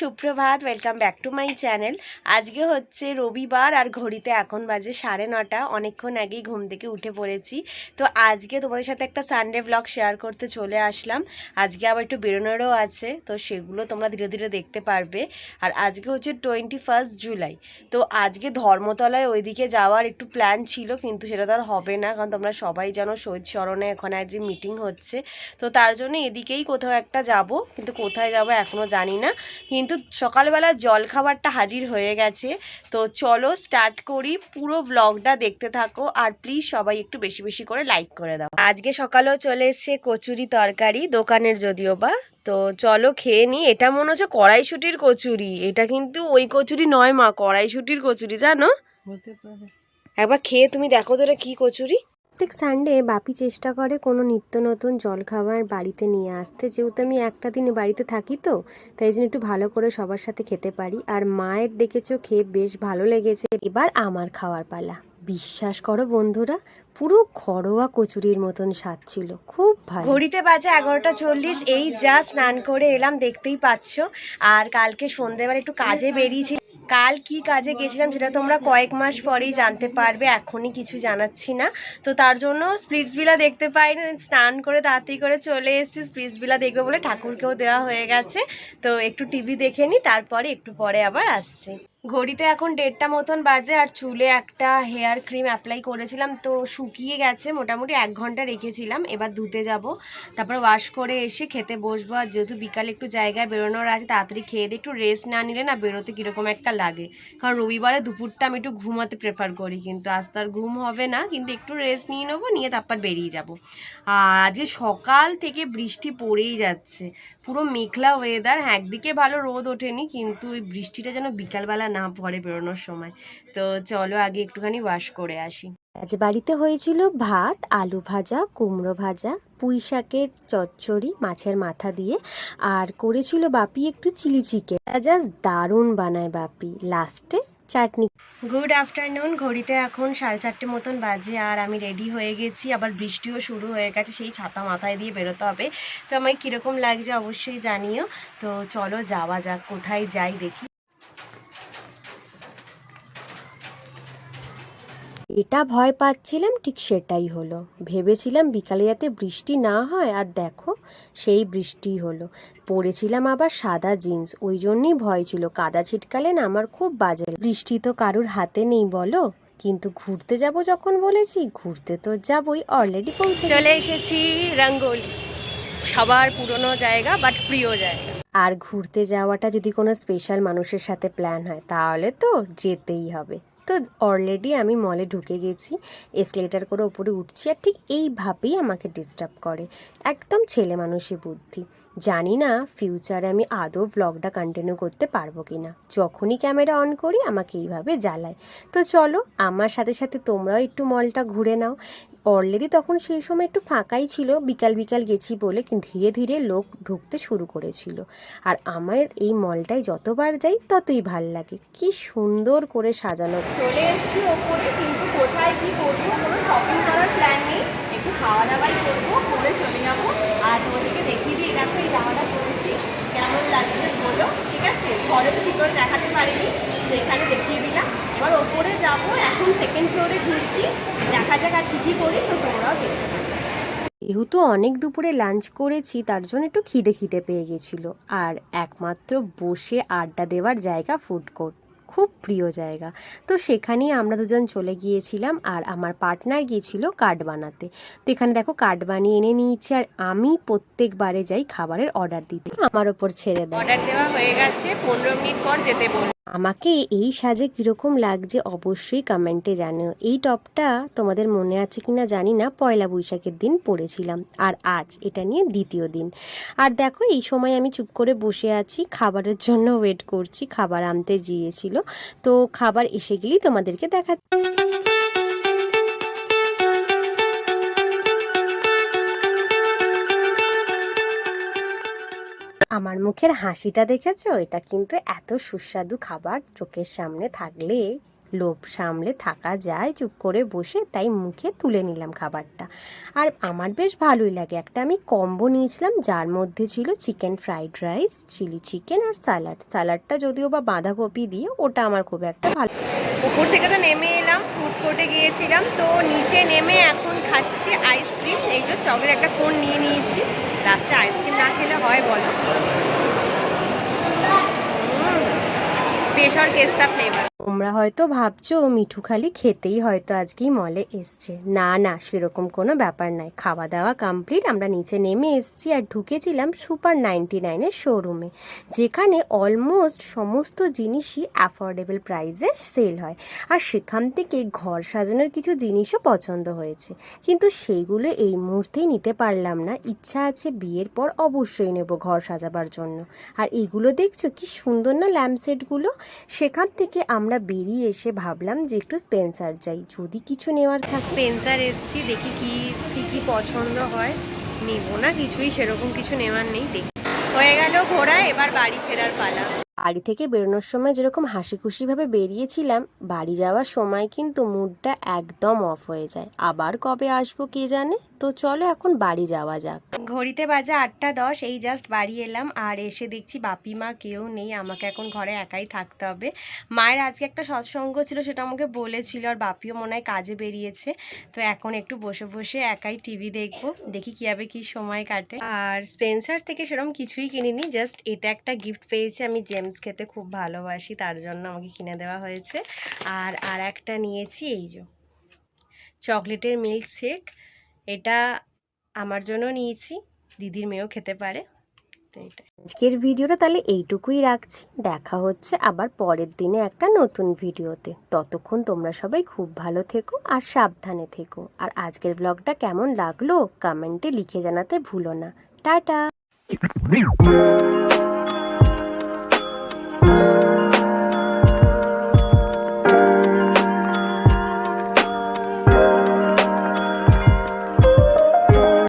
সুপ্রভাত welcome back to my channel আজকে হচ্ছে রবিবার আর ঘড়িতে এখন বাজে সাড়ে নটা। অনেকক্ষণ আগেই ঘুম থেকে উঠে পড়েছি। তো আজকে তোমাদের সাথে একটা সানডে ব্লগ শেয়ার করতে চলে আসলাম। আজকে আবার একটু বেরোনোরও আছে, তো সেগুলো তোমরা ধীরে ধীরে দেখতে পারবে। আর আজকে হচ্ছে টোয়েন্টি ফার্স্ট জুলাই তো আজকে ধর্মতলায় ওইদিকে যাওয়ার একটু প্ল্যান ছিল, কিন্তু সেটা তো আর হবে না, কারণ তোমরা সবাই জানো শহীদ স্মরণে এখন আজকে মিটিং হচ্ছে। তো তার জন্য এদিকেই কোথাও একটা যাব, কিন্তু কোথায় যাব এখনও জানি না। কিন্তু সকালবেলা জল খাবারটা হাজির হয়ে গেছে। তো চলো স্টার্ট করি পুরো ব্লগটা দেখতে থাকো আর প্লিজ সবাই একটু বেশি বেশি করে লাইক করে দাও। আজকে সকালেও চলে এসছে কচুরি তরকারি দোকানের যদিও বা। তো চলো খেয়ে নিই। এটা মনে হচ্ছে কড়াইশুটির কচুরি। এটা কিন্তু ওই কচুরি নয় মা কড়াইশুটির কচুরি জানো? একবার খেয়ে তুমি দেখো তো এটা কী কচুরি। প্রত্যেক সানডে বাপি চেষ্টা করে কোনো নিত্য নতুন জলখাবার বাড়িতে নিয়ে আসতে। যেহেতু আমি একটা দিন বাড়িতে থাকি তো তাই জন্য একটু ভালো করে সবার সাথে খেতে পারি। আর মায়ের দেখেছ খেয়ে বেশ ভালো লেগেছে। এবার আমার খাওয়ার পালা। বিশ্বাস করো বন্ধুরা পুরো ঘরোয়া কচুরির মতন স্বাদ ছিল। খুব ভালো। ঘড়িতে বাজে এগারোটা চল্লিশ এই যা স্নান করে এলাম দেখতেই পাচ্ছ। আর কালকে সন্ধেবেলা একটু কাজে বেরিয়েছি। কাল কি কাজে গেছিলাম সেটা তোমরা কয়েক মাস পরেই জানতে পারবে, এখনই কিছু জানাচ্ছি না। তো তার জন্য স্প্রিটসবিলা দেখতে পাইনি, স্নান করে তাড়াতাড়ি করে চলে এসেছি স্প্রিটসবিলা দেখবে বলে ঠাকুরকেও দেওয়া হয়ে গেছে। তো একটু টিভি দেখে নিই তারপরে একটু পরে আবার আসছি। ঘড়িতে এখন দেড়টা মতন বাজে আর চুলে একটা হেয়ার ক্রিম অ্যাপ্লাই করেছিলাম, তো শুকিয়ে গেছে। মোটামুটি এক ঘণ্টা রেখেছিলাম, এবার ধুতে যাব। তারপর ওয়াশ করে এসে খেতে বসবো। আর যেহেতু বিকালে একটু জায়গায় বেরোনোর আছে, তাড়াতাড়ি খেয়ে দিয়ে একটু রেস্ট না নিলে না বেরোতে কীরকম একটা লাগে। কারণ রবিবারে দুপুরটা আমি একটু ঘুমাতে প্রেফার করি, কিন্তু আজ তো আর ঘুম হবে না। কিন্তু একটু রেস্ট নিয়ে নেব, নিয়ে তারপর বেরিয়ে যাব। আর আজকে সকাল থেকে বৃষ্টি পড়েই যাচ্ছে। পুরো মেঘলা ওয়েদার একদিকে ভালো রোদ ওঠেনি, কিন্তু ওই বৃষ্টিটা যেন বিকালবেলা না পড়ে বেরোনোর সময়। তো চলো আগে একটুখানি ওয়াশ করে আসি। আজ বাড়িতে হয়েছিল ভাত আলু ভাজা কুমড়ো ভাজা পুঁই শাকের চচ্চড়ি মাছের মাথা দিয়ে আর করেছিল বাপি একটু চিলি চিকেন। জাস্ট দারুণ বানায় বাপি। লাস্টে চাটনি। গুড আফটারনুন ঘড়িতে এখন সাড়ে চারটে মতন বাজে আর আমি রেডি হয়ে গেছি। আবার বৃষ্টিও শুরু হয়ে গেছে সেই ছাতা মাথায় দিয়ে বেরোতে হবে। তো আমায় কীরকম লাগছে অবশ্যই জানিও। তো চলো যাওয়া যাক কোথায় যাই দেখি। এটা ভয় পাচ্ছিলাম ঠিক সেটাই হলো। ভেবেছিলাম বিকালে যাতে বৃষ্টি না হয় আর দেখো সেই বৃষ্টি হলো। পরেছিলাম আবার সাদা জিন্স ওই জন্যই ভয় ছিল। কাদা ছিটকালে না আমার খুব বাজে বৃষ্টি তো কারুর হাতে নেই বলো? কিন্তু ঘুরতে যাব যখন বলেছি ঘুরতে তো যাবই অলরেডি পৌঁছে চলে এসেছি রঙ্গোলি। সবার পুরনো জায়গা বাট প্রিয় জায়গা। আর ঘুরতে যাওয়াটা যদি কোনো স্পেশাল মানুষের সাথে প্ল্যান হয় তাহলে তো যেতেই হবে। তো অলরেডি আমি মলে ঢুকে গেছি। এসলেটার করে ওপরে উঠছি আর ঠিক এইভাবেই আমাকে ডিস্টার্ব করে। একদম ছেলে মানুষই বুদ্ধি। জানি না ফিউচারে আমি আদৌ ভ্লগটা কন্টিনিউ করতে পারব কি না যখনই ক্যামেরা অন করি, আমাকে এইভাবে জ্বালায়। তো চলো, আমার সাথে সাথে তোমরাও একটু মলটা ঘুরে নাও। অলরেডি তখন সেই সময় একটু ফাঁকাই ছিল, বিকাল বিকাল গেছি বলে কিন্তু ধীরে ধীরে লোক ঢুকতে শুরু করেছিল। আর আমার এই মলটায় যতবার যাই, ততই ভালো লাগে। কি সুন্দর করে সাজানো। চলে এসেছি ওপরে, কিন্তু কোথায় কি করব, কোনো শপিং করার প্ল্যান নেই একটু খাওয়া দাওয়াই করব, করে চলে যাব। আর তোমাদেরকে দেখিয়ে দিই দেখো এই জামাটা পরেছি কেমন লাগছে বলো, ঠিক আছে? ঘরে তো করে দেখাতে পারিনি এখানে দেখিয়ে দিলাম। এবার ওপরে যাব, এখন সেকেন্ড ফ্লোরে ঘুরছি। দেখা যাক আর কী কী করি, তো তোমরাও দেখতে পাবে যেহেতু অনেক দুপুরে লাঞ্চ করেছি, তার জন্য একটু খিদে খিদে পেয়ে গেছিল। আর একমাত্র বসে আড্ডা দেওয়ার জায়গা ফুড কোর্ট খুব প্রিয় জায়গা। তো সেখানেই আমরা দুজন চলে গিয়েছিলাম আর আমার পার্টনার গিয়েছিল কার্ড বানাতে। তো এখানে দেখো কার্ড বানিয়ে এনে নিয়েছি আর আমি প্রত্যেকবারে যাই খাবারের অর্ডার দিতে। আমার ওপর ছেড়ে দেয়। অর্ডার দেওয়া হয়ে গেছে, পনেরো মিনিট পর যেতে বল আমাকে এই সাজে কীরকম লাগছে অবশ্যই কমেন্টে জানো এই টপটা তোমাদের মনে আছে কি না জানি না, পয়লা বৈশাখের দিন পড়েছিলাম আর আজ এটা নিয়ে দ্বিতীয় দিন। আর দেখো, এই সময় আমি চুপ করে বসে আছি, খাবারের জন্য ওয়েট করছি, খাবার আনতে গিয়েছিল। তো খাবার এসে গেলেই তোমাদেরকে দেখা আমার মুখের হাসিটা দেখেছ? এটা কিন্তু এত সুস্বাদু খাবার। চোখের সামনে থাকলে, লোভ সামলে থাকা যায়। চুপ করে বসে তাই মুখে তুলে নিলাম খাবারটা। আর আমার বেশ ভালোই লাগে। একটা আমি কম্বো নিয়েছিলাম, যার মধ্যে ছিল chicken fried rice, chilli chicken আর স্যালাড। স্যালাডটা যদিও বা বাঁধাকপি দিয়ে, ওটা আমার খুব একটা ভালো উপর থেকে তো নেমে এলাম ফুড কোর্টে গিয়েছিলাম। তো নিচে নেমে এখন খাচ্ছি আইসক্রিম এই যে চকলেট একটা কোন নিয়ে নিয়েছি। লাস্টে আইসক্রিম না খেলে হয় বলো? পেশর কেস্তা ফ্লেভার তোমরা হয়তো ভাবছ মিঠু খালি খেতেই হয়তো আজকেই মলে এসছে। না না, সেরকম কোনো ব্যাপার নাই। খাওয়া দাওয়া কমপ্লিট আমরা নিচে নেমে এসছি আর ঢুকেছিলাম সুপার নাইনটি নাইনের শোরুমে যেখানে অলমোস্ট সমস্ত জিনিসই অ্যাফোর্ডেবল প্রাইজে সেল হয়। আর সেখান থেকে ঘর সাজানোর কিছু জিনিসও পছন্দ হয়েছে। কিন্তু সেইগুলো এই মুহূর্তেই নিতে পারলাম না। ইচ্ছা আছে বিয়ের পর অবশ্যই নেব ঘর সাজাবার জন্য। আর এগুলো দেখছ কি সুন্দর না ল্যাম্পসেটগুলো সেখান থেকে আমরা বেরিয়ে এসে ভাবলাম যে একটু স্পেন্সার যাই যদি কিছু নেওয়ার থাকে। স্পেন্সার এসছি দেখি কি কি কি পছন্দ হয়। নিব না কিছুই সেরকম কিছু নেওয়ার নেই দেখি। হয়ে গেল ঘোরা এবার বাড়ি ফেরার পালা। বাড়ি থেকে বেরোনোর সময় যেরকম হাসি খুশিভাবে বেরিয়েছিলাম বাড়ি যাওয়ার সময় কিন্তু মুডটা একদম অফ হয়ে যায়। আবার কবে আসব কে জানে? তো চলো এখন বাড়ি যাওয়া যাক। ঘড়িতে বাজে আটটা দশ, এই জাস্ট বাড়ি এলাম, আর এসে দেখছি বাপি মা কেউ নেই, আমাকে এখন ঘরে একাই থাকতে হবে। মায়ের আজকে একটা সৎসঙ্গ ছিল, সেটা আমাকে বলেছিল, আর বাপিও মনে হয় কাজে বেরিয়েছে। তো এখন একটু বসে বসে একাই টিভি দেখব, দেখি কীভাবে কি সময় কাটে। আর স্পেন্সার থেকে সেরকম কিছুই কিনিনি জাস্ট এটা একটা গিফট পেয়েছি, আমি জেমস খেতে খুব ভালোবাসি, তার জন্য আমাকে কিনে দেওয়া হয়েছে। আর আর একটা নিয়েছি, এই যে, চকলেটের মিল্ক শেক এটা আমার জন্য নিয়েছি। দিদির মেয়েও খেতে পারে। আজকের ভিডিওটা তাহলে এইটুকুই রাখছি। দেখা হচ্ছে আবার পরের দিনে একটা নতুন ভিডিওতে। ততক্ষণ তোমরা সবাই খুব ভালো থেকো আর সাবধানে থেকো। আর আজকের ব্লগটা কেমন লাগল? কমেন্টে লিখে জানাতে ভুলো না। টাটা!